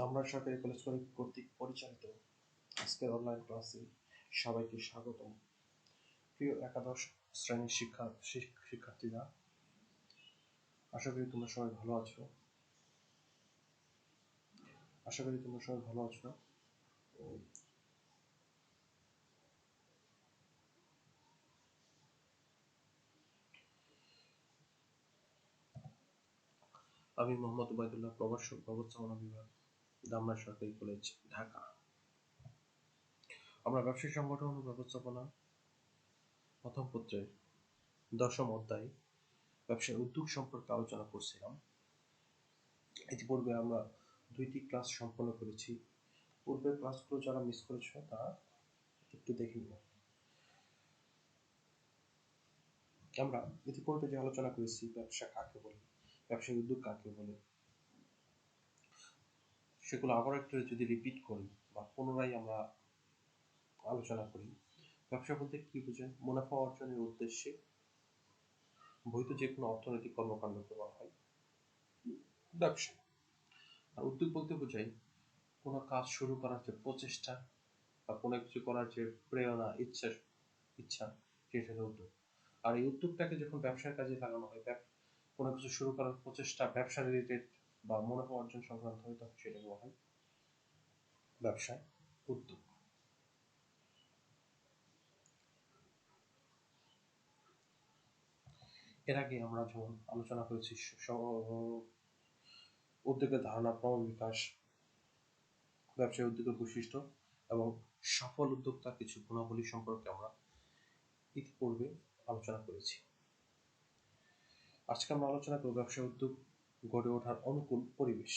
ধামরাই সরকারি কলেজ কর্তৃক পরিচালিত আজকের অনলাইন ক্লাসে সবাইকে স্বাগতম। প্রিয় একাদশ শ্রেণির শিক্ষা শিক- শিক্ষার্থীরা, আশা করি তোমরা সবাই ভালো আছো। আশা করি তোমরা সবাই ভালো আছো। আমি মোহাম্মদ উবাইদুল্লাহ প্রভাষক, ব্যবস্থাপনা বিভাগ। দামরা সরকারি কলেজ ঢাকা। আমরা ব্যবসায়িক সংগঠন ও ব্যবস্থাপনা, প্রথম পত্রের দশম অধ্যায়, ব্যবসায় উদ্যোগ সম্পর্কে আলোচনা করছিলাম। ইতিপূর্বে আমরা দুইটি ক্লাস সম্পন্ন করেছি। পূর্বের ক্লাসগুলো যারা মিস করেছ, তারা একটু দেখে নিও। আমরা ইতিপূর্বে যে আলোচনা করেছি, ব্যবসা কাকে বলে, ব্যবসায়িক উদ্যোগ কাকে বলে সেগুলো আবার একটু যদি রিপিট করি বা পুনরায় আমরা আলোচনা করি, ব্যবসা বলতে কি বোঝায়? মুনাফা অর্জনের উদ্দেশ্যে বৈধ যে কোনো অর্থনৈতিক কর্মকাণ্ডকে বলা হয়। ব্যবসা। আর উদ্যোগ বলতে বোঝায় কোনো কাজ শুরু করার যে প্রচেষ্টা বা কোনো কিছু করার যে প্রেরণা, ইচ্ছা ইচ্ছা, সেটা উদ্যোগ। আর এই উদ্যোগটাকে যখন ব্যবসার কাজে লাগানো হয় কোনো কিছু শুরু করার প্রচেষ্টা, ব্যবসা রিলেটেড বা মুনাফা অর্জন সংক্রান্ত হয় তখন সেটা বলা হয়। ব্যবসায় উদ্যোগ। এর আগে আমরা যেমন আলোচনা করেছি উদ্যোগের ধারণা ক্রম বিকাশ, ব্যবসায় উদ্যোগের বৈশিষ্ট্য এবং সফল উদ্যোক্তার কিছু গুণাবলী সম্পর্কে আমরা ইতিপূর্বে আলোচনা করেছি। আজকে আমরা আলোচনা করব ব্যবসায় উদ্যোগ গড়ে ওঠার অনুকূল পরিবেশ।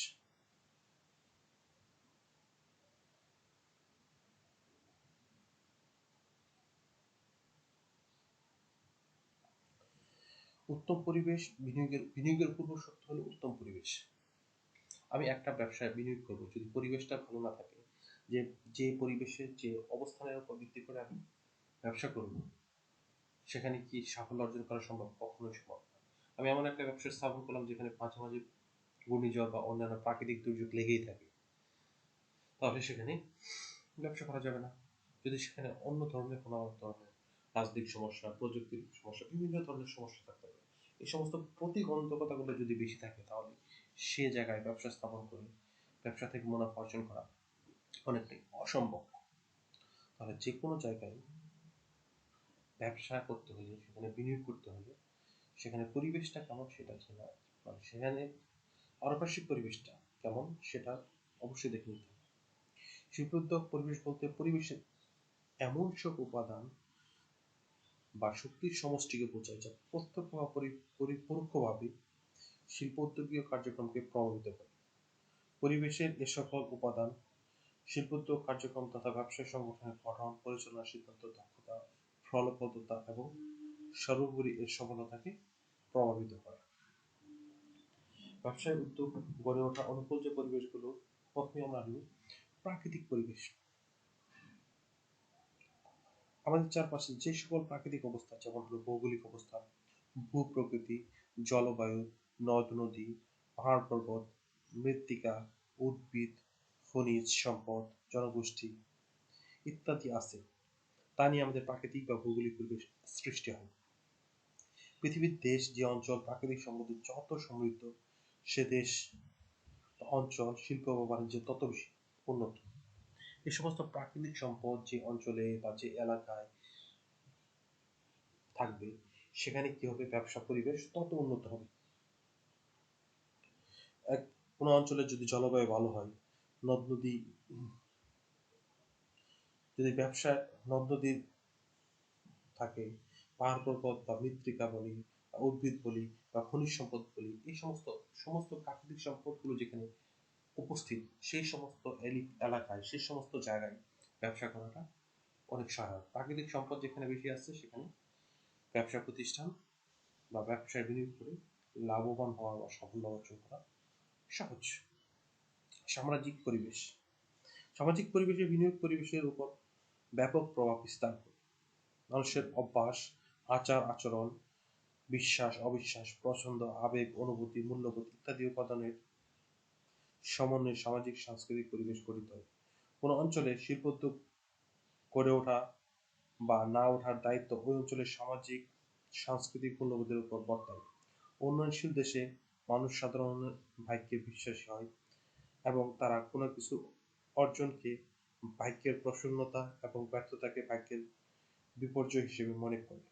উত্তম পরিবেশ, বিনিয়োগের বিনিয়োগের পূর্ব শর্ত হলো উত্তম পরিবেশ। আমি একটা ব্যবসায় বিনিয়োগ করব, যদি পরিবেশটা ভালো না থাকে, যে যে পরিবেশের যে অবস্থানের উপর ভিত্তি করে আমি ব্যবসা করব, সেখানে কি সাফল্য অর্জন করা সম্ভব? কখনোই সম্ভব। আমি এমন একটা ব্যবসা স্থাপন করলাম যেখানে মাঝে মাঝে ঘূর্ণিঝড় বা অন্যান্য প্রাকৃতিক দুর্যোগ লেগেই থাকে। তাহলে সেখানে ব্যবসা করা যাবে না। যদি সেখানে অন্য ধরনের কোনো ধরনের রাজনৈতিক সমস্যা, প্রযুক্তির সমস্যা, বিভিন্ন ধরনের সমস্যা থাকতে পারে, এই সমস্ত প্রতিবন্ধকতাগুলো যদি বেশি থাকে, তাহলে সে জায়গায় ব্যবসা স্থাপন করে ব্যবসা থেকে মুনাফা অর্জন করা অনেকটাই অসম্ভব। তাহলে যে কোনো জায়গায় ব্যবসা করতে হলে, সেখানে বিনিয়োগ করতে হলে সেখানে পরিবেশটা কেমন সেটা চেনা মানে সেখানে পারিপার্শ্বিক পরিবেশটা কেমন সেটা অবশ্যই দেখে নিতে হবে। শিল্পোদ্যোগ, পরিবেশ বলতে পরিবেশের এমন সব উপাদান বা শক্তির সমষ্টিকে বোঝায় যা প্রত্যক্ষ বা পরি- পরি- পরোক্ষভাবে শিল্প উদ্যোগীয় কার্যক্রমকে প্রভাবিত করে। পরিবেশের এ সকল উপাদান শিল্পোদ্যোগ কার্যক্রম তথা ব্যবসায় সংগঠনের গঠন, পরিচালনা, সিদ্ধান্ত, দক্ষতা, ফলপ্রদতা এবং সর্বোপরি এর সফলতাকে প্রভাবিত করে। ব্যবসায় উদ্যোগ গড়ে ওঠা অনুকূল যে পরিবেশগুলো, প্রথমে আমরা প্রাকৃতিক পরিবেশ। আমাদের চারপাশে যে সকল প্রাকৃতিক অবস্থা, যেমন হলো ভৌগোলিক অবস্থা, ভূপ্রকৃতি, জলবায়ু, নদ, নদী, পাহাড় পর্বত, মৃত্তিকা, উদ্ভিদ, খনিজ সম্পদ, জনগোষ্ঠী ইত্যাদি আছে। তা নিয়ে আমাদের প্রাকৃতিক বা ভৌগোলিক পরিবেশ সৃষ্টি হয়। পৃথিবীর দেশ, যে অঞ্চল প্রাকৃতিক সম্পদে যত সমৃদ্ধ, সে দেশ, অঞ্চল, শিল্প বা বাণিজ্য তত বেশি উন্নত। এই সমস্ত প্রাকৃতিক সম্পদ যে অঞ্চলে বা যে এলাকায় থাকবে, সেখানে কি হবে ব্যবসা পরিবেশ তত উন্নত হবে। এক, কোনো অঞ্চলের যদি জলবায়ু ভালো হয়, নদ, নদী, যদি ব্যবসা, নদ নদীর থাকে পাহাড় পর্বত বা মৃত্তিকা বলি বা উদ্ভিদ বলি বা খনিজ সম্পদ বলি, এই সমস্ত সমস্ত প্রাকৃতিক সম্পদগুলো যেখানে উপস্থিত, সেই সমস্ত এলাকায়, সেই সমস্ত জায়গায় ব্যবসা করাটা অনেক সহায়ক। প্রাকৃতিক সম্পদ যেখানে বেশি আছে সেখানে ব্যবসা প্রতিষ্ঠান বা ব্যবসায় বিনিয়োগ করে লাভবান হওয়া বা সাফল্য অর্জন করা সহজ। সামাজিক পরিবেশ। সামাজিক পরিবেশে বিনিয়োগ পরিবেশের উপর ব্যাপক প্রভাব বিস্তার করে। মানুষের অভ্যাস আচার, আচরণ, বিশ্বাস, অবিশ্বাস, পছন্দ, আবেগ, অনুভূতি, মূল্যবোধ ইত্যাদি উপাদানের সমন্বয়ে সামাজিক, সাংস্কৃতিক পরিবেশ গঠিত হয়। কোনো অঞ্চলে শিল্পোদ্যোগ গড়ে ওঠা বা না ওঠার দায়িত্ব ওই অঞ্চলের সামাজিক, সাংস্কৃতিক মূল্যবোধের উপর বর্তায়। উন্নয়নশীল দেশে মানুষ সাধারণ ভাগ্যে বিশ্বাসী হয় এবং তারা কোনো কিছু অর্জনকে ভাগ্যের প্রসন্নতা এবং ব্যর্থতাকে ভাগ্যের বিপর্যয় হিসেবে মনে করে।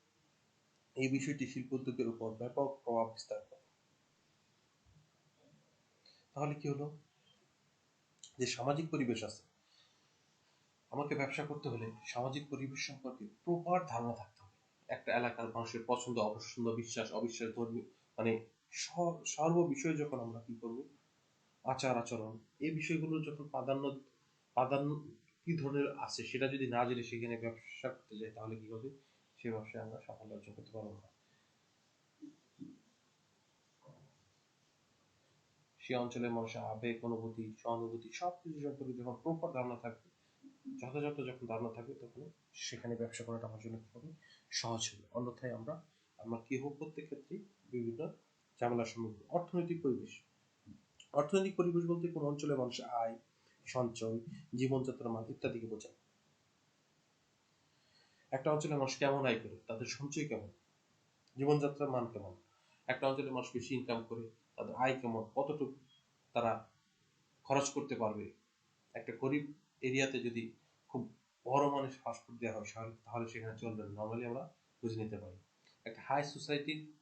এই বিষয়টি শিল্পোদ্যোগের উপর ব্যাপক প্রভাব বিস্তার করে। তাহলে কি হলো? যে সামাজিক পরিবেশ আছে, আমাকে ব্যবসা করতে হলে সামাজিক পরিবেশ সম্পর্কে প্রপার ধারণা থাকতে হবে। একটা এলাকার মানুষের পছন্দ, অপছন্দ, বিশ্বাস, অবিশ্বাস, ধর্মীয় মানে সর্ব বিষয়ে যখন আমরা কি করব? আচার আচরণ, এই বিষয়গুলো যখন প্রাধান্য প্রাধান্য কি ধরনের আছে সেটা যদি না জেনে সেখানে ব্যবসা করতে যাই তাহলে কি হবে? সে ব্যবসায় আমরা সাফল্য অর্জন করতে পারব না। সে অঞ্চলের মানুষের আবেগ, অনুভূতি, সহানুভূতি সবকিছু সম্পর্কে যখন প্রপার ধারণা থাকবে, যথাযথ যখন ধারণা থাকবে, তখন সেখানে ব্যবসা করাটা আমার জন্য হবে সহজ হবে। অন্যথায় আমরা আমরা কি হোক প্রত্যেক ক্ষেত্রে বিভিন্ন ঝামেলার সম্মুখীন। অর্থনৈতিক পরিবেশ। অর্থনৈতিক পরিবেশ বলতে কোন অঞ্চলের মানুষের আয়, সঞ্চয়, জীবনযাত্রার মান ইত্যাদিকে বোঝায়। একটা অঞ্চলের মানুষ কেমন আয় করে? তাদের সঞ্চয় কেমন? জীবনযাত্রার মান কেমন? একটা অঞ্চলের মানুষ বেশি ইনকাম করে, তাদের আয় কেমন? কতটুকু তারা খরচ করতে পারবে? একটা গরিব এরিয়াতে যদি খুব বড় মানের ফাস্টফুড দেওয়া হয় তাহলে সেখানে চলবে না। নর্মালি আমরা বুঝে নিতে পারি। একটা হাই সোসাইটির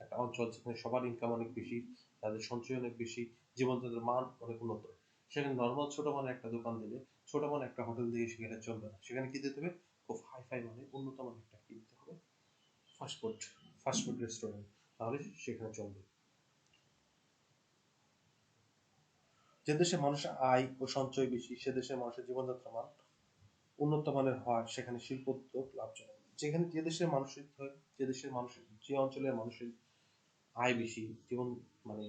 একটা অঞ্চল যেখানে সবার ইনকাম অনেক বেশি, তাদের সঞ্চয় অনেক বেশি, জীবনযাত্রার মান অনেক উন্নত। সেখানে নর্মাল ছোট মানের একটা দোকান দিলে ছোট মানের একটা হোটেল দিয়ে সেখানে চলবে না। সেখানে কি দিতে হবে? খুব হাই ফাই মানে উন্নত মানের একটা কি দিতে হবে? ফাস্টফুড ফাস্টফুড রেস্টুরেন্ট তাহলে সেখানে চলবে। যে দেশে মানুষের আয় ও সঞ্চয় বেশি সে দেশের মানুষের জীবনযাত্রা মান উন্নত মানের হওয়ার সেখানে শিল্প উদ্যোগ লাভজনক। যেখানে যে দেশের মানুষের যে দেশের মানুষের যে অঞ্চলের মানুষের আয় বেশি জীবন মানে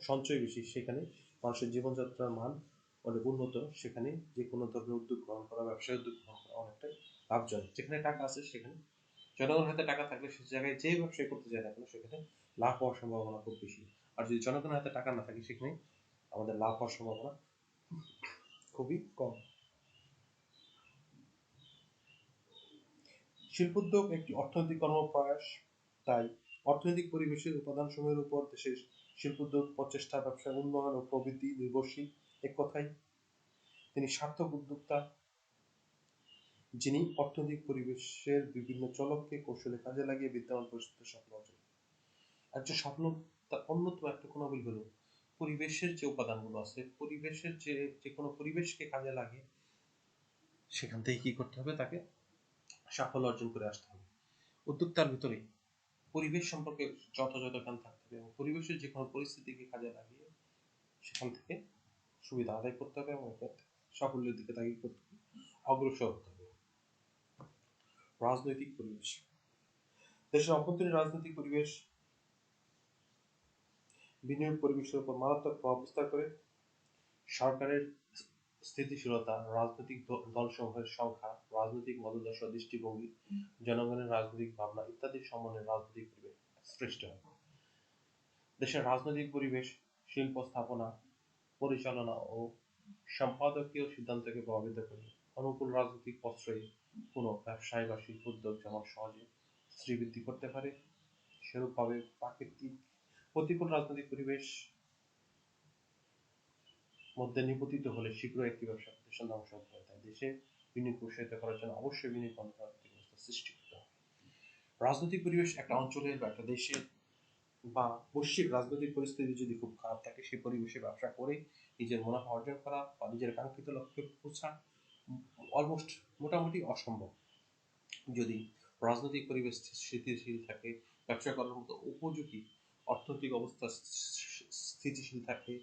সঞ্চয় বেশি সেখানে মানুষের জীবনযাত্রার মান অনেক উন্নত, সেখানে যে কোনো ধরনের উদ্যোগ গ্রহণ করা, ব্যবসায় উদ্যোগ গ্রহণ করা অনেকটাই লাভজনক। যেখানে টাকা আছে, সেখানে জনগণের হাতে টাকা থাকলে সে জায়গায় যে ব্যবসায় করতে যায় না কেন, সেখানে লাভ হওয়ার সম্ভাবনা খুব বেশি। আর যদি জনগণের হাতে টাকা না থাকে, সেখানে আমাদের লাভ হওয়ার সম্ভাবনা খুবই কম। শিল্পোদ্যোগ একটি অর্থনৈতিক কর্মপ্রয়াস, তাই অর্থনৈতিক পরিবেশের উপাদান উপাদানসমূহের উপর দেশের শিল্পোদ্যোগ প্রচেষ্টা ব্যবসায় উন্নয়ন ও প্রবৃদ্ধি নির্ভরশীল। এক কথাই। তিনি সার্থক উদ্যোক্তা, যিনি অর্থনৈতিক পরিবেশের বিভিন্ন চলককে কৌশলে কাজে লাগিয়ে বিদ্যমান পরিস্থিতির স্বপ্ন অর্জন একজন স্বপ্ন, তার অন্যতম একটা গুণাবলী হলো, পরিবেশের যে উপাদানগুলো আছে, পরিবেশের যে যে কোনো পরিবেশকে কাজে লাগে সেখান থেকে কি করতে হবে? তাকে সাফল্য অর্জন করে আসতে হবে। উদ্যোক্তার ভিতরে পরিবেশ সম্পর্কে যথাযথ জ্ঞান থাকতে হবে এবং পরিবেশের যে কোনো পরিস্থিতিকে কাজে লাগিয়ে সেখান থেকে সুবিধা আদায় করতে হবে এবং সাফল্যের দিকে তাকে করতে হবে। অগ্রসর হতে হবে। রাজনৈতিক পরিবেশ। দেশের অভ্যন্তরীণ রাজনৈতিক পরিবেশ বিনিয়োগ পরিবেশের উপর মারাত্মক প্রভাব বিস্তার করে। সরকারের স্থিতিশীলতা, রাজনৈতিক দলসমূহের সংখ্যা, রাজনৈতিক মতাদর্শ দৃষ্টিভঙ্গি, জনগণের রাজনৈতিক ভাবনা ইত্যাদি সমন্বয়ে রাজনৈতিক পরিবেশ সৃষ্টি হয়। দেশের রাজনৈতিক পরিবেশ, শিল্প স্থাপনা পরিচালনা ও সম্পাদকীয় সিদ্ধান্তকে প্রভাবিত করে। অনুকূল রাজনৈতিক প্রশ্রয়ে কোনো ব্যবসায় বা শিল্প উদ্যোগ যেমন সহজে শ্রীবৃদ্ধি করতে পারে, সেরূপভাবে প্রাকৃতিক প্রতিকূল রাজনৈতিক পরিবেশ মধ্যে নিপতিত হলে শীঘ্র একটি ব্যবসা প্রতিষ্ঠান ধ্বংস হতে হয় তাই দেশে বিনিয়োগ উৎসাহিত করার জন্য অবশ্যই বিনিয়োগ সৃষ্টি করতে হবে। রাজনৈতিক পরিবেশ একটা অঞ্চলের বা একটা দেশের বা বৈশ্বিক রাজনৈতিক পরিস্থিতি যদি খুব খারাপ থাকে সেই পরিবেশে ব্যবসা করে নিজের মুনাফা অর্জন করা বা নিজের কাঙ্ক্ষিত লক্ষ্যে পৌঁছা অলমোস্ট মোটামুটি অসম্ভব। যদি রাজনৈতিক পরিবেশ স্থিতিশীল থাকে, ব্যবসা করার মতো উপযোগী অর্থনৈতিক অবস্থা স্থিতিশীল থাকে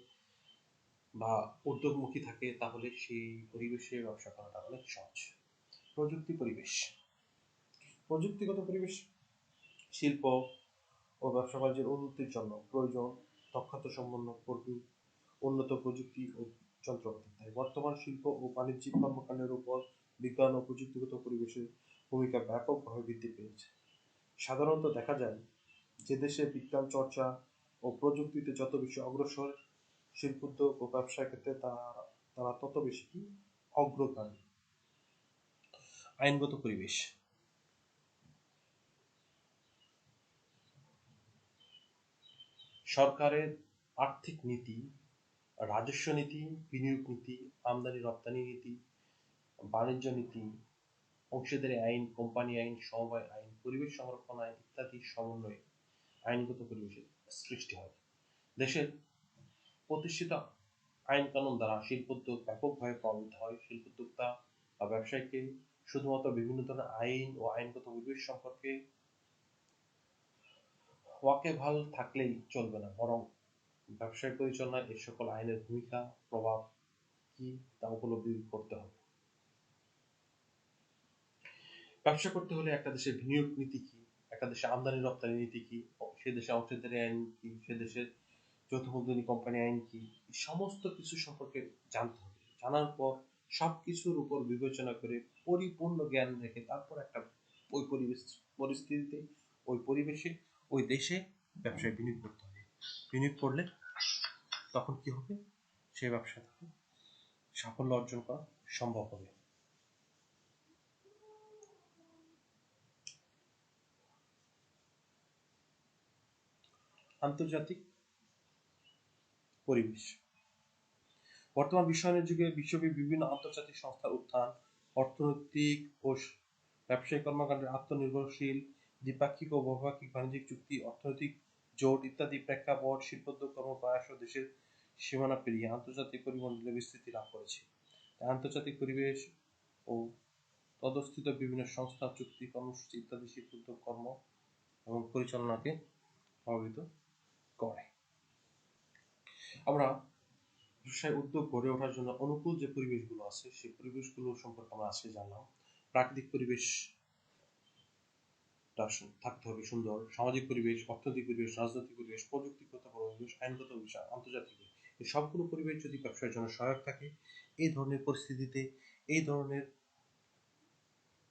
বা উদ্যোগমুখী থাকে, তাহলে সেই পরিবেশে ব্যবসা করাটা অনেক সহজ। প্রযুক্তি পরিবেশ। প্রযুক্তিগত পরিবেশ, শিল্প ও ব্যবসা বাণিজ্যের উন্নতির জন্য প্রয়োজন দক্ষতা সম্পন্ন কর্মী উন্নত প্রযুক্তি ও যন্ত্রপাতি। তাই বর্তমান শিল্প ও বাণিজ্যিক কর্মকাণ্ডের উপর বিজ্ঞান ও প্রযুক্তিগত পরিবেশের ভূমিকা ব্যাপকভাবে বৃদ্ধি পেয়েছে। সাধারণত দেখা যায় যে দেশে বিজ্ঞান চর্চা ও প্রযুক্তিতে যত বেশি অগ্রসর শিল্পোদ্যোগ ও ব্যবসার ক্ষেত্রে তারা তারা তত বেশি অগ্রগামী। আইনগত পরিবেশ। সরকারের আর্থিক নীতি, রাজস্ব নীতি, বিনিয়োগ নীতি, আমদানি রপ্তানি নীতি, বাণিজ্য নীতি, অংশীদারি আইন, কোম্পানি আইন, সমবায় আইন, পরিবেশ সংরক্ষণ আইন ইত্যাদি সমন্বয়ে আইনগত পরিবেশের সৃষ্টি হয়। দেশের প্রতিষ্ঠিত আইন কানুন দ্বারা শিল্পোদ্যোগ ব্যাপকভাবে প্রভাবিত হয়। শিল্পোদ্যোক্তা বা ব্যবসায়ীকে শুধুমাত্র বিভিন্ন ধরনের আইন ও আইনগত পরিবেশ সম্পর্কে ওয়াকেবহাল থাকলেই চলবে না, বরং ব্যবসায় পরিচালনায় এই সকল আইনের ভূমিকা, প্রভাব কি তা উপলব্ধি করতে হবে। ব্যবসা করতে হলে একটা দেশের বিনিয়োগ নীতি কি, একটা দেশের আমদানি রপ্তানি নীতি কি, সে দেশে অংশীদারি আইন কি, সে দেশের যৌথ মূলধনী কোম্পানি আইন কি সমস্ত কিছু সম্পর্কে জানতে হবে। জানার পর সব কিছুর উপর বিবেচনা করে পরিপূর্ণ জ্ঞান রেখে তারপর একটা ওই পরিবেশ পরিস্থিতিতে, ওই পরিবেশে ওই দেশে ব্যবসায় বিনিয়োগ করতে হবে। বিনিয়োগ করলে তখন কি হবে? সেই ব্যবসা থেকে সাফল্য অর্জন করা সম্ভব হবে। আন্তর্জাতিক পরিবেশ। বর্তমান বিশ্বায়নের যুগে বিশ্বব্যাপী বিভিন্ন আন্তর্জাতিক সংস্থার উত্থান, অর্থনৈতিক ও ব্যবসায়িক কর্মকাণ্ডের আত্মনির্ভরশীল দ্বিপাক্ষিক ও বহুপাক্ষিক বাণিজ্যিক চুক্তি, অর্থনৈতিক জোট ইত্যাদি প্রেক্ষাপট শিল্পোদ্যোগ কর্মপ্রয়াস ও দেশের সীমানা পেরিয়ে আন্তর্জাতিক পরিমণ্ডলে বিস্তৃতি লাভ করেছে। তাই আন্তর্জাতিক পরিবেশ ও তদস্থিত বিভিন্ন সংস্থা, চুক্তি, কর্মসূচি ইত্যাদি শিল্পোদ্যোগ কর্ম এবং পরিচালনাকে প্রভাবিত করে। আমরা ব্যবসায় উদ্যোগ গড়ে ওঠার জন্য অনুকূল যে পরিবেশগুলো আছে, সেই পরিবেশগুলো সম্পর্কে আমরা আজকে জানলাম। প্রাকৃতিক পরিবেশ থাকতে হবে সুন্দর, সামাজিক পরিবেশ, অর্থনৈতিক পরিবেশ, রাজনৈতিক পরিবেশ প্রযুক্তিগত পরিবেশ আইনগত বিষয়, আন্তর্জাতিক। এই সবগুলো পরিবেশ যদি ব্যবসার জন্য সহায়ক থাকে, এই ধরনের পরিস্থিতিতে, এই ধরনের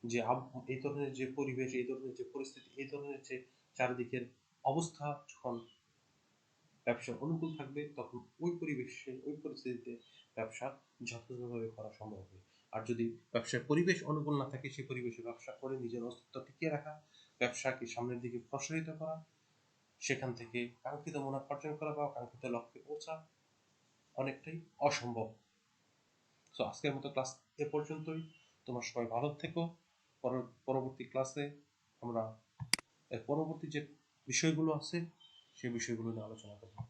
যে এই ধরনের যে পরিবেশ, এই ধরনের যে পরিস্থিতি, এই ধরনের যে চারিদিকের অবস্থা যখন ব্যবসা অনুকূল থাকবে, তখন ওই পরিবেশে, ওই পরিস্থিতিতে ব্যবসা যথাযথভাবে করা সম্ভব হবে। আর যদি ব্যবসার পরিবেশ অনুকূল না থাকে সেই পরিবেশে ব্যবসা করে নিজের অস্তিত্ব টিকিয়ে রাখা ব্যবসাকে সামনের দিকে প্রসারিত করা, সেখান থেকে কাঙ্ক্ষিত মুনাফা অর্জন করা বা কাঙ্ক্ষিত লক্ষ্যে পৌঁছা অনেকটাই অসম্ভব। তো আজকের মতো ক্লাস এ পর্যন্তই। তোমার সবাই ভালো থেকো। পরবর্তী ক্লাসে আমরা পরবর্তী যে বিষয়গুলো আছে, সেই বিষয়গুলো নিয়ে আলোচনা করব।